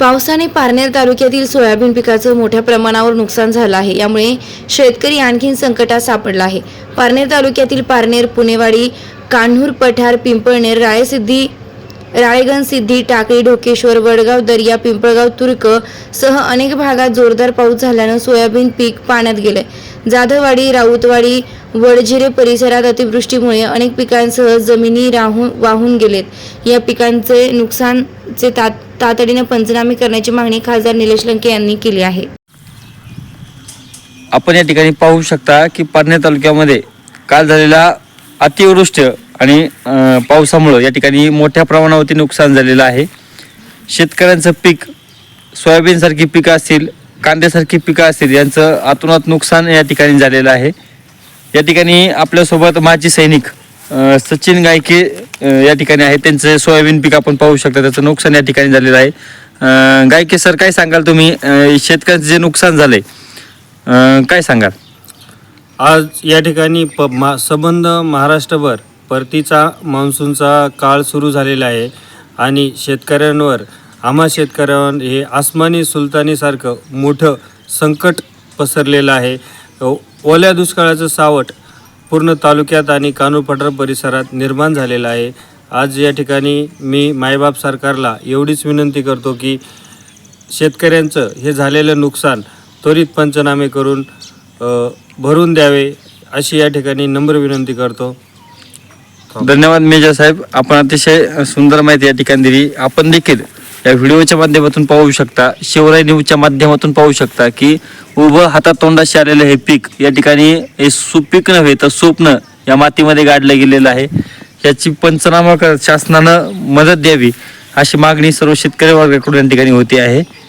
पावसाने पारनेर तालुक्यातील सोयाबीन पिकाचं मोठ्या प्रमाणावर नुकसान झालं आहे. यामुळे शेतकरी आणखीन संकटात सापडला आहे. पारनेर तालुक्यातील पारनेर पुणेवाडी कान्हूर पठार पिंपळनेर रायसिद्धी राळेगण सिद्धी टाकळी ढोकेश्वर वडगाव दर्या पिंपळगाव तुर्क सह अनेक भागात जोरदार पाऊस झाल्यानं सोयाबीन पीक पाण्यात गेले जाधववाडी राऊतवाडी वडझिरे परिसरात अतिवृष्टीमुळे अनेक पिकांसह जमिनी राहून वाहून गेलेत. या पिकांचे नुकसानचे तात तातडीने पंचनामे करण्याची मागणी खासदार निलेश लंके यांनी केली आहे. आपण या ठिकाणी पाहू शकता की पारनेर तालुक्यामध्ये काल झालेला अतिवृष्टी आणि पावसामुळं या ठिकाणी मोठ्या प्रमाणावरती नुकसान झालेलं आहे. शेतकऱ्यांचं पीक सोयाबीनसारखी पिकं असतील कांद्यासारखी पिकं असतील यांचं आतोनात नुकसान या ठिकाणी झालेलं आहे. या ठिकाणी आपल्यासोबत माजी सैनिक सचिन गायके या ठिकाणी आहे त्यांचं सोयाबीन पीक आपण पाहू शकता त्याचं नुकसान या ठिकाणी झालेलं आहे. गायके सर काय सांगाल तुम्ही? शेतकऱ्यांचं जे नुकसान झालंय आहे काय सांगाल? आज या ठिकाणी प मा संबंध महाराष्ट्रभर परतीचा मान्सूनचा काळ सुरू झालेला आहे आणि शेतकऱ्यांवर आम्हा शेतकऱ्यांवर हे आसमानी सुलतानीसारखं मोठं संकट पसरलेलं आहे. ओल्या दुष्काळाचं सावट पूर्ण तालुक्यात आणि कानूपठार परिसरात निर्माण झालेलं आहे. आज या ठिकाणी मी मायबाप सरकारला एवढीच विनंती करतो की शेतकऱ्यांचं हे झालेलं नुकसान त्वरित पंचनामे करून भरून द्यावे अशी या ठिकाणी नम्र विनंती करतो. हो. धन्यवाद मेजर साहेब. आपण अतिशय सुंदर माहिती या ठिकाणी दिली. आपण देखील या व्हिडिओच्या माध्यमातून पाहू शकता शिवराय न्यूजच्या माध्यमातून पाहू शकता की उभं हातात तोंडाशी आलेलं हे पीक या ठिकाणी हे सुपीक नव्हे तर स्वप्न या मातीमध्ये गाडलं गेलेलं आहे. याची पंचनामा कर शासनानं मदत द्यावी अशी मागणी सर्व शेतकरी वर्गाकडून या ठिकाणी होती आहे.